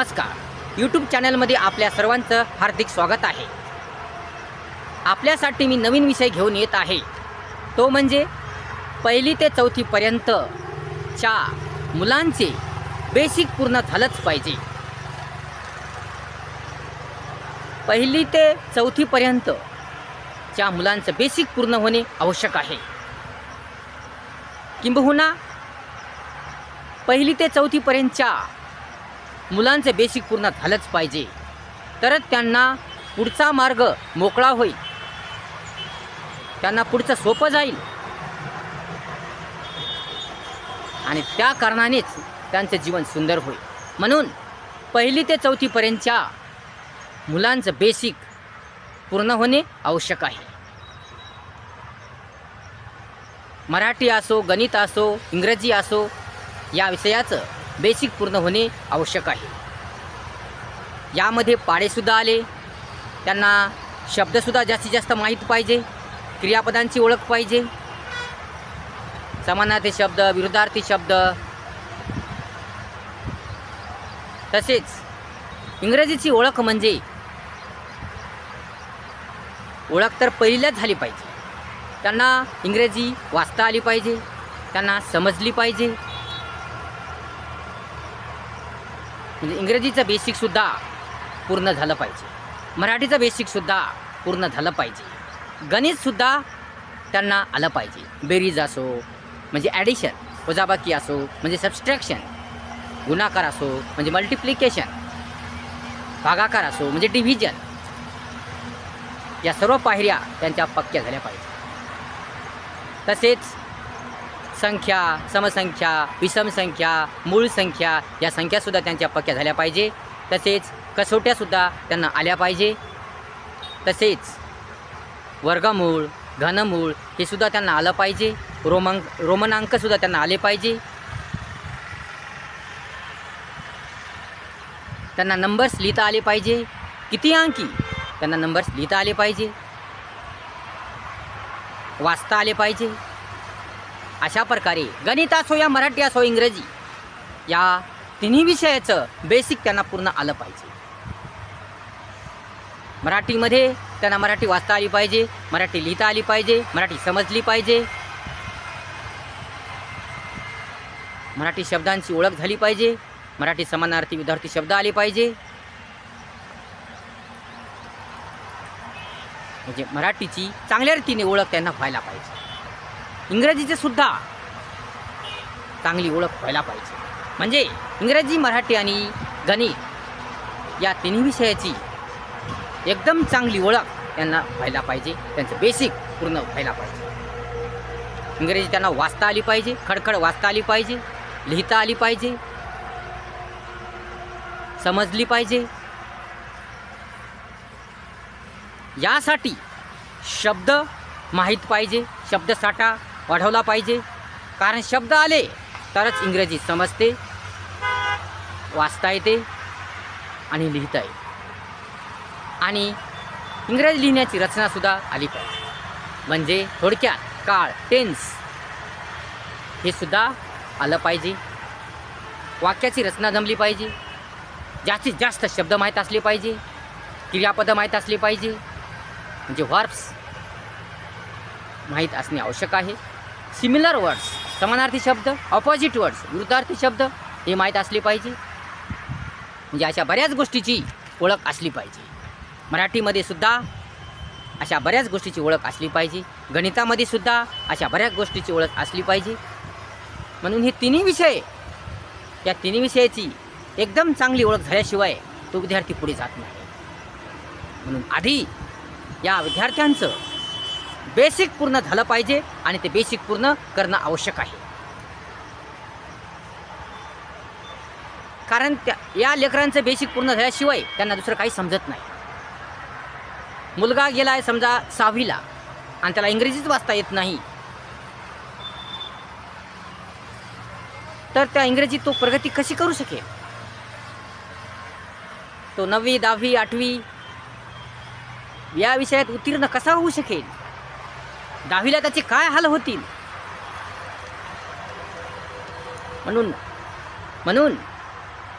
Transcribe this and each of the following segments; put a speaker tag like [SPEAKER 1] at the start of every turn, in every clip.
[SPEAKER 1] नमस्कार. यूट्यूब चॅनलमध्ये आपल्या सर्वांचं हार्दिक स्वागत आहे. आपल्यासाठी मी नवीन विषय घेऊन येत आहे. तो म्हणजे पहिली ते चौथीपर्यंतच्या मुलांचे बेसिक पूर्ण झालंच पाहिजे. पहिली ते चौथीपर्यंतच्या मुलांचं बेसिक पूर्ण होणे आवश्यक आहे. किंबहुना पहिली ते चौथीपर्यंतच्या मुलांचं बेसिक पूर्ण झालंच पाहिजे. तरच त्यांना पुढचा मार्ग मोकळा होईल. त्यांना पुढचं सोपं जाईल. आणि त्या कारणानेच त्यांचं जीवन सुंदर होईल. म्हणून पहिली ते चौथीपर्यंतच्या मुलांचं बेसिक पूर्ण होणे आवश्यक आहे. मराठी असो गणित असो इंग्रजी असो या विषयाचं बेसिक पूर्ण होणे आवश्यक आहे. यामध्ये पाडेसुद्धा आले. त्यांना शब्दसुद्धा जास्तीत जास्त माहीत पाहिजे. क्रियापदांची ओळख पाहिजे. समानार्थी शब्द विरुद्धार्थी शब्द. तसेच इंग्रजीची ओळख म्हणजे ओळख तर पहिल्याच झाली पाहिजे. त्यांना इंग्रजी वाचता आली पाहिजे. त्यांना समजली पाहिजे. म्हणजे इंग्रजीचं बेसिकसुद्धा पूर्ण झालं पाहिजे. मराठीचं बेसिकसुद्धा पूर्ण झालं पाहिजे. गणितसुद्धा त्यांना आलं पाहिजे. बेरीज असो म्हणजे ॲडिशन वजाबाकी असो म्हणजे सबस्ट्रॅक्शन गुणाकार असो म्हणजे मल्टिप्लिकेशन भागाकार असो म्हणजे डिव्हिजन या सर्व पायऱ्या त्यांच्या पक्क्या झाल्या पाहिजे. तसेच संख्या समसंख्या विषम संख्या मूळ संख्या या संख्यासुद्धा त्यांच्या पक्क्या झाल्या पाहिजे. तसेच कसोट्यासुद्धा त्यांना आल्या पाहिजे. तसेच वर्गमूळ घनमूळ हे सुद्धा त्यांना आलं पाहिजे. रोमांक रोमनांकसुद्धा त्यांना आले पाहिजे. त्यांना नंबर्स लिहिता आले पाहिजे. किती अंकी? त्यांना नंबर्स लिहिता आले पाहिजे. वाचता आले पाहिजे. अशा प्रकारे गणित असो या मराठी असो इंग्रजी या तिन्ही विषयाचं बेसिक त्यांना पूर्ण आलं पाहिजे. मराठीमध्ये त्यांना मराठी वाचता आली पाहिजे मराठी लिहिता आली पाहिजे मराठी समजली पाहिजे. मराठी शब्दांची ओळख झाली पाहिजे मराठी समानार्थी विद्यार्थी शब्द आले पाहिजे. म्हणजे मराठीची चांगल्या रीतीने ओळख त्यांना व्हायला पाहिजे. इंग्रजीचे सुद्धा चांगली ओळख व्हायला पाहिजे. म्हणजे इंग्रजी मराठी आणि गणित या तिन्ही विषयाची एकदम चांगली ओळख त्यांना व्हायला पाहिजे. त्यांचं बेसिक पूर्ण व्हायला पाहिजे. इंग्रजी त्यांना वाचता आली पाहिजे खडखड वाचता आली पाहिजे लिहिता आली पाहिजे समजली पाहिजे. यासाठी शब्द माहीत पाहिजे शब्दसाठा वाढवला पाहिजे. कारण शब्द आले तरच इंग्रजी समजते वाचता येते आणि लिहिता येते. आणि इंग्रजी लिहिण्याची रचनासुद्धा आली पाहिजे. म्हणजे थोडक्यात काळ टेन्स हे सुद्धा आलं पाहिजे. वाक्याची रचना जमली पाहिजे. जास्तीत जास्त शब्द माहीत असले पाहिजे. क्रियापदं माहीत असली पाहिजे. म्हणजे व्हर्ब्स माहीत असणे आवश्यक आहे. सिमिलर वर्ड्स समानार्थी शब्द ऑपोजिट वर्ड्स विरुद्धार्थी शब्द हे माहीत असले पाहिजे. म्हणजे अशा बऱ्याच गोष्टीची ओळख असली पाहिजे. मराठीमध्ये सुद्धा अशा बऱ्याच गोष्टीची ओळख असली पाहिजे. गणितामध्ये सुद्धा अशा बऱ्याच गोष्टीची ओळख असली पाहिजे. म्हणून हे तिन्ही विषय या तिन्ही विषयाची एकदम चांगली ओळख झाल्याशिवाय तो विद्यार्थी पुढे जात नाही. म्हणून आधी या विद्यार्थ्यांचं बेसिक पूर्ण झालं पाहिजे आणि ते बेसिक पूर्ण करणं आवश्यक आहे. कारण त्या या लेकरांचं बेसिक पूर्ण झाल्याशिवाय त्यांना दुसरं काही समजत नाही. मुलगा गेला आहे समजा सहावीला आणि त्याला इंग्रजीच वाचता येत नाही. तर त्या इंग्रजीत तो प्रगती कशी करू शकेल? तो नववी दहावी आठवी या विषयात उत्तीर्ण कसा होऊ शकेल? दहावीला त्याचे काय हाल होतील? म्हणून म्हणून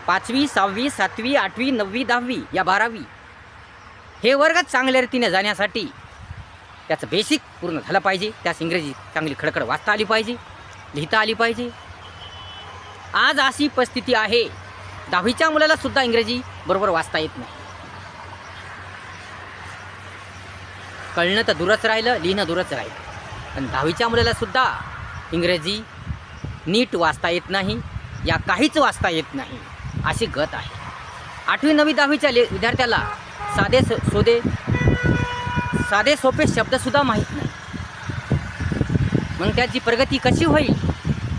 [SPEAKER 1] पाचवी सहावी सातवी आठवी नववी दहावी या बारावी हे वर्गच चांगल्या रीतीने जाण्यासाठी त्याचं बेसिक पूर्ण झालं पाहिजे. त्यास इंग्रजी चांगली खडखड वाचता आली पाहिजे लिहिता आली पाहिजे. आज अशी परिस्थिती आहे. दहावीच्या मुलाला सुद्धा इंग्रजी बरोबर वाचता येत नाही. कळणं तर दूरच राहिलं लिहिणं दूरच राहिलं. पण दहावीच्या मुलालासुद्धा इंग्रजी नीट वाचता येत नाही या काहीच वाचता येत नाही अशी गत आहे. आठवी नवी दहावीच्या ले विद्यार्थ्याला साधे सो सोदे साधे सोपे शब्दसुद्धा माहीत नाही. मग त्याची प्रगती कशी होईल?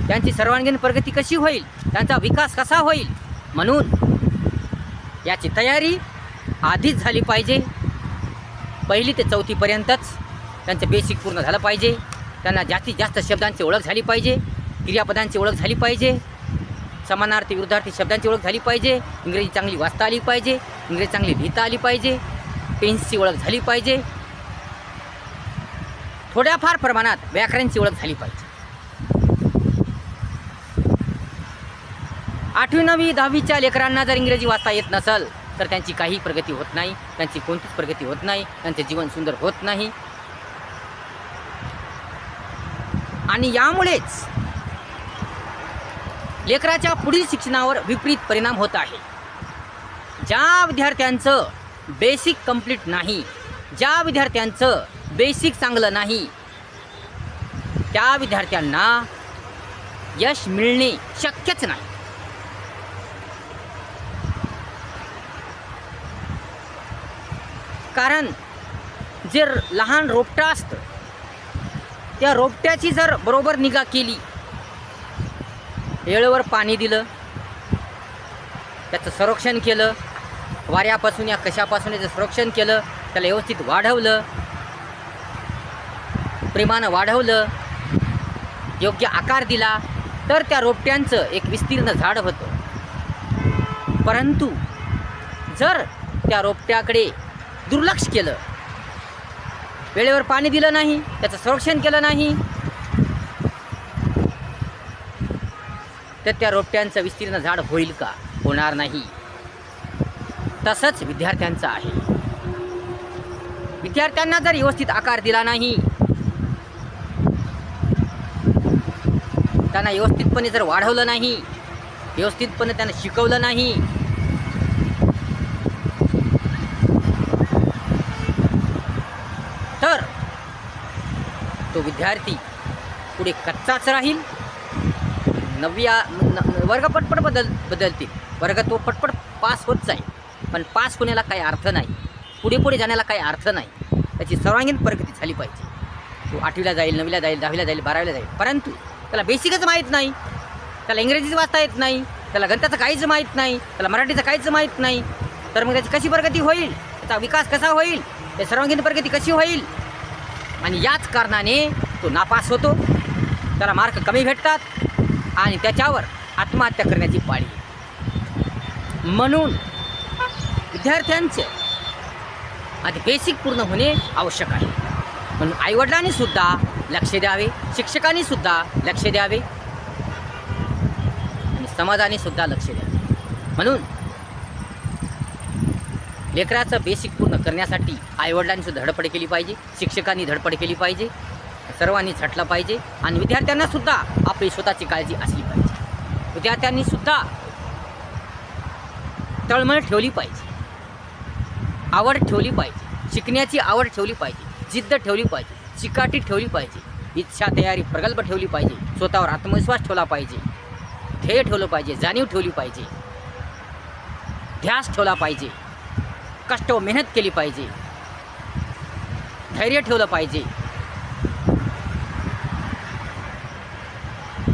[SPEAKER 1] त्यांची सर्वांगीण प्रगती कशी होईल? त्यांचा विकास कसा होईल? म्हणून याची तयारी आधीच झाली पाहिजे. पहिली ते चौथीपर्यंतच त्यांचं बेसिक पूर्ण झालं पाहिजे. त्यांना जास्तीत जास्त शब्दांची ओळख झाली पाहिजे. क्रियापदांची ओळख झाली पाहिजे. समानार्थी विरुद्धार्थी शब्दांची ओळख झाली पाहिजे. इंग्रजी चांगली वाचता आली पाहिजे. इंग्रजी चांगली लिहिता आली पाहिजे. पेन्सची ओळख झाली पाहिजे. थोड्याफार प्रमाणात व्याकरणाची ओळख झाली पाहिजे. आठवी नववी दहावीच्या लेकरांना जर इंग्रजी वाचता येत नसल तर त्यांची काही प्रगती होत नाही त्यांची कोणतीच प्रगती होत नाही त्यांचे जीवन सुंदर होत नाही. आणि यामुळेच लेकराच्या पुढील शिक्षणावर विपरीत परिणाम होत आहे. ज्या विद्यार्थ्यांचं बेसिक कंप्लीट नाही ज्या विद्यार्थ्यांचं बेसिक चांगलं नाही त्या विद्यार्थ्यांना यश मिळणे शक्यच नाही. कारण जे लहान रोपटं असतं त्या रोपट्याची जर बरोबर निगा केली वेळेवर पाणी दिलं त्याचं संरक्षण केलं वाऱ्यापासून या कशापासून याचं संरक्षण केलं त्याला व्यवस्थित वाढवलं प्रेमानं वाढवलं योग्य आकार दिला तर त्या रोपट्यांचं एक विस्तीर्ण झाड होतं. परंतु जर त्या रोपट्याकडे दुर्लक्ष केलं. वेळेवर पाणी दिलं नाही त्याचं संरक्षण केलं नाही. तर त्या रोपट्यांचं विस्तीर्ण झाड होईल का? होणार नाही. तसंच विद्यार्थ्यांचं आहे. विद्यार्थ्यांना जर व्यवस्थित आकार दिला नाही त्यांना व्यवस्थितपणे जर वाढवलं नाही व्यवस्थितपणे त्यांना शिकवलं नाही तर तो विद्यार्थी पुढे कच्चाच राहील. नवव्या वर्ग पटपट बदल बदलतील. वर्ग तो पटपट पास होत जाईल. पण पास होण्याला काही अर्थ नाही. पुढे पुढे जाण्याला काही अर्थ नाही. त्याची सर्वांगीण प्रगती झाली पाहिजे. तो आठवीला जाईल नववीला जाईल दहावीला जाईल बारावीला जाईल. परंतु त्याला बेसिकच माहीत नाही. त्याला इंग्रजीच वाचता येत नाही. त्याला गणिताचं काहीच माहीत नाही. त्याला मराठीचं काहीच माहीत नाही. तर मग त्याची कशी प्रगती होईल? त्याचा विकास कसा होईल? त्या सर्वांगीण प्रगती कशी होईल? आणि याच कारणाने तो नापास होतो. त्याला मार्क कमी भेटतात आणि त्याच्यावर आत्महत्या करण्याची पाळी. म्हणून विद्यार्थ्यांचे आधी बेसिक पूर्ण होणे आवश्यक आहे. म्हणून आईवडिलांनी सुद्धा लक्ष द्यावे शिक्षकांनी सुद्धा लक्ष द्यावे आणि समाजाने सुद्धा लक्ष द्यावे. म्हणून लेकराचं बेसिक पूर्ण करण्यासाठी आईवडिलांची धडपड केली पाहिजे शिक्षकांनी धडपड केली पाहिजे सर्वांनी झटलं पाहिजे आणि विद्यार्थ्यांनासुद्धा आपली स्वतःची काळजी असली पाहिजे. विद्यार्थ्यांनी सुद्धा तळमळ ठेवली पाहिजे. आवड ठेवली पाहिजे. शिकण्याची आवड ठेवली पाहिजे. जिद्द ठेवली पाहिजे. चिकाटी ठेवली पाहिजे. इच्छा तयारी प्रगल्भ ठेवली पाहिजे. स्वतःवर आत्मविश्वास ठेवला पाहिजे. ध्येय ठेवलं पाहिजे. जाणीव ठेवली पाहिजे. ध्यास ठेवला पाहिजे. कष्ट व मेहनत केली पाहिजे. धैर्य ठेवलं पाहिजे.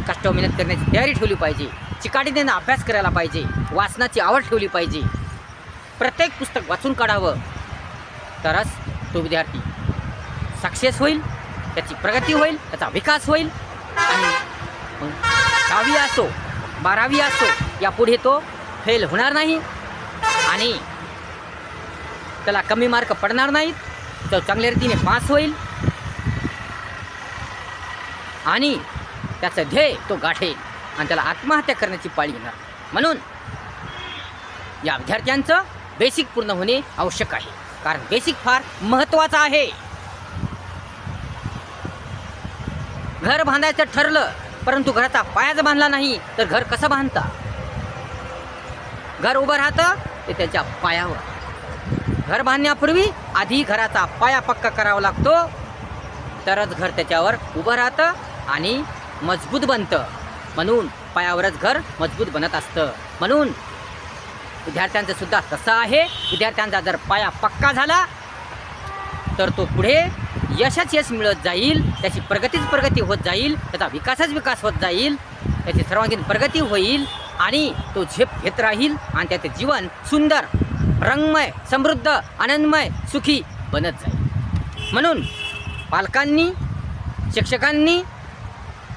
[SPEAKER 1] कष्ट व मेहनत करण्याची तयारी ठेवली पाहिजे. चिकाटीने अभ्यास करायला पाहिजे. वाचनाची आवड ठेवली पाहिजे. प्रत्येक पुस्तक वाचून काढावं. तरच तो विद्यार्थी सक्सेस होईल त्याची प्रगती होईल त्याचा विकास होईल. आणि दहावी असो बारावी असो यापुढे तो फेल होणार नाही. आणि त्याला कमी मार्क पडणार नाहीत. तो चांगल्या रीतीने पास होईल. आणि त्याचं ध्येय तो गाठेल आणि त्याला आत्महत्या करण्याची पाळी येणार. म्हणून या विद्यार्थ्यांचं बेसिक पूर्ण होणे आवश्यक आहे. कारण बेसिक फार महत्त्वाचं आहे. घर बांधायचं ठरलं परंतु घराचा पायाच बांधला नाही तर घर कसं बांधता? घर उभं राहतं ते त्याच्या पायावर. घर बांधण्यापूर्वी आधी घराचा पाया पक्का करावा लागतो. तरच घर त्याच्यावर उभं राहतं आणि मजबूत बनतं. म्हणून पायावरच घर मजबूत बनत असतं. म्हणून विद्यार्थ्यांचं सुद्धा तसं आहे. विद्यार्थ्यांचा जर पाया पक्का झाला तर तो पुढे यशच यश मिळत जाईल. त्याची प्रगतीच प्रगती होत जाईल. त्याचा विकासच विकास होत जाईल. त्याची सर्वांगीण प्रगती होईल आणि तो झेप घेत राहील आणि त्याचे जीवन सुंदर रंगमय समृद्ध आनंदमय सुखी बनत जाईल. म्हणून पालकांनी शिक्षकांनी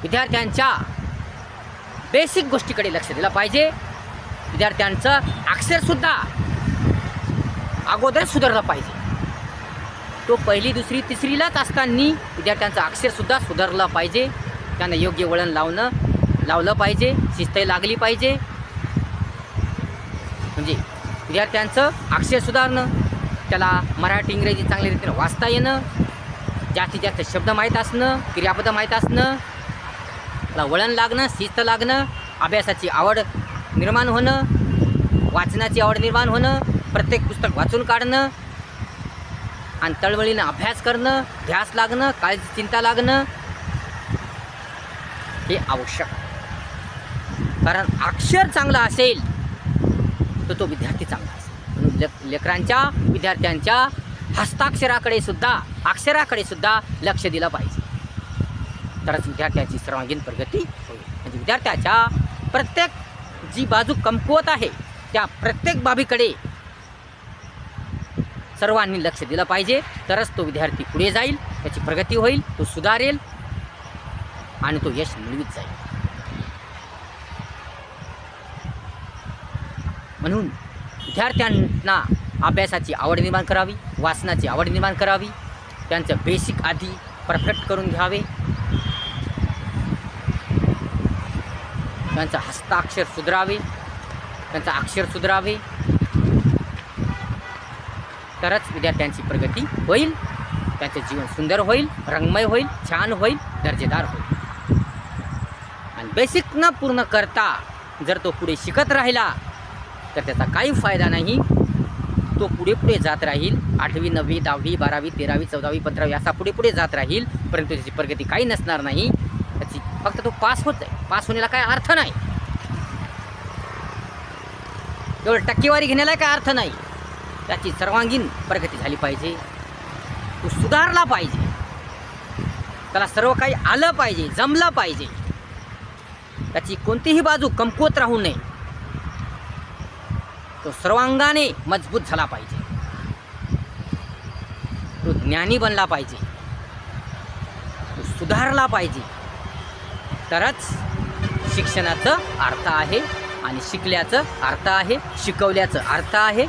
[SPEAKER 1] विद्यार्थ्यांच्या बेसिक गोष्टीकडे लक्ष दिलं पाहिजे. विद्यार्थ्यांचं अक्षरसुद्धा अगोदर सुधारलं पाहिजे. तो पहिली दुसरी तिसरीलाच असताना विद्यार्थ्यांचं अक्षरसुद्धा सुधारलं पाहिजे. त्यांना योग्य वळण लावणं लावलं पाहिजे. शिस्त लागली पाहिजे. विद्यार्थ्यांचं अक्षर सुधारणं त्याला मराठी इंग्रजी चांगल्या रीतीनं वाचता येणं जास्तीत जास्त शब्द माहीत असणं क्रियापद माहीत असणं त्याला वळण लागणं शिस्त लागणं अभ्यासाची आवड निर्माण होणं वाचनाची आवड निर्माण होणं प्रत्येक पुस्तक वाचून काढणं आणि तळवळीनं अभ्यास करणं ध्यास लागणं काळजी चिंता लागणं हे आवश्यक. कारण अक्षर चांगलं असेल तर तो विद्यार्थी चांगला असेल. म्हणून लेकरांच्या विद्यार्थ्यांच्या हस्ताक्षराकडे सुद्धा अक्षराकडे सुद्धा लक्ष दिलं पाहिजे. तरच विद्यार्थ्याची सर्वांगीण प्रगती होईल. म्हणजे विद्यार्थ्याच्या प्रत्येक जी बाजू कमकुवत आहे त्या प्रत्येक बाबीकडे सर्वांनी लक्ष दिलं पाहिजे. तरच तो विद्यार्थी पुढे जाईल त्याची प्रगती होईल तो सुधारेल आणि तो यश मिळवीत जाईल. म्हणून विद्यार्थ्यांना अभ्यासाची आवड निर्माण करावी वाचनाची आवड निर्माण करावी त्यांचं बेसिक आधी परफेक्ट करून घ्यावे. त्यांचं हस्ताक्षर सुधरावे त्यांचं अक्षर सुधरावे. तरच विद्यार्थ्यांची प्रगती होईल त्यांचं जीवन सुंदर होईल रंगमय होईल छान होईल दर्जेदार होईल. आणि बेसिक न पूर्ण करता जर तो पुढे शिकत राहिला तर त्याचा काही फायदा नाही. तो पुढे पुढे जात राहील. आठवी नववी दहावी बारावी तेरावी चौदावी पंधरावी असा पुढे पुढे जात राहील. परंतु त्याची प्रगती काही नसणार नाही. त्याची फक्त तो पास होत जाईल. पास होण्याला काय अर्थ नाही. एवढं टक्केवारी घेण्याला काय अर्थ नाही. त्याची सर्वांगीण प्रगती झाली पाहिजे. तो सुधारला पाहिजे. त्याला सर्व काही आलं पाहिजे जमलं पाहिजे. त्याची कोणतीही बाजू कमकुवत राहू नये. तो सर्वांगाने मजबूत झाला पाहिजे. तो ज्ञानी बनला पाहिजे. तो सुधारला पाहिजे. तरच शिक्षणाचं अर्थ आहे आणि शिकल्याचं अर्थ आहे शिकवल्याचं अर्थ आहे.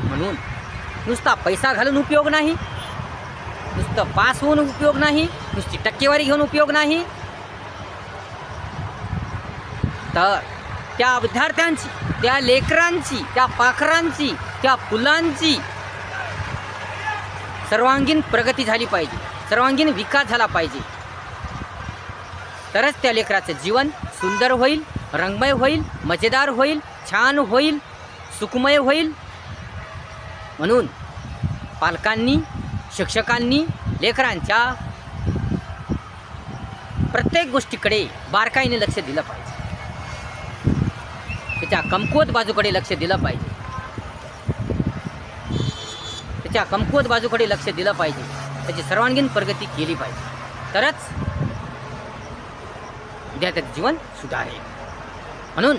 [SPEAKER 1] म्हणून नुसता पैसा घालून उपयोग नाही नुसतं पास होऊन उपयोग नाही नुसती टक्केवारी घेऊन उपयोग नाही. तर त्या विद्यार्थ्यांची त्या लेकरांची त्या पाखरांची त्या फुलांची सर्वांगीण प्रगती झाली पाहिजे. सर्वांगीण विकास झाला पाहिजे. तरच त्या लेकराचं जीवन सुंदर होईल रंगमय होईल मजेदार होईल छान होईल सुखमय होईल. म्हणून पालकांनी शिक्षकांनी लेकरांच्या प्रत्येक गोष्टीकडे बारकाईने लक्ष दिलं पाहिजे. त्याच्या कमकुवत बाजूकडे लक्ष दिलं पाहिजे. त्याच्या कमकुवत बाजूकडे लक्ष दिलं पाहिजे. त्याची सर्वांगीण प्रगती केली पाहिजे. तरच विद्यार्थ्याचं जीवन सुधारेल. म्हणून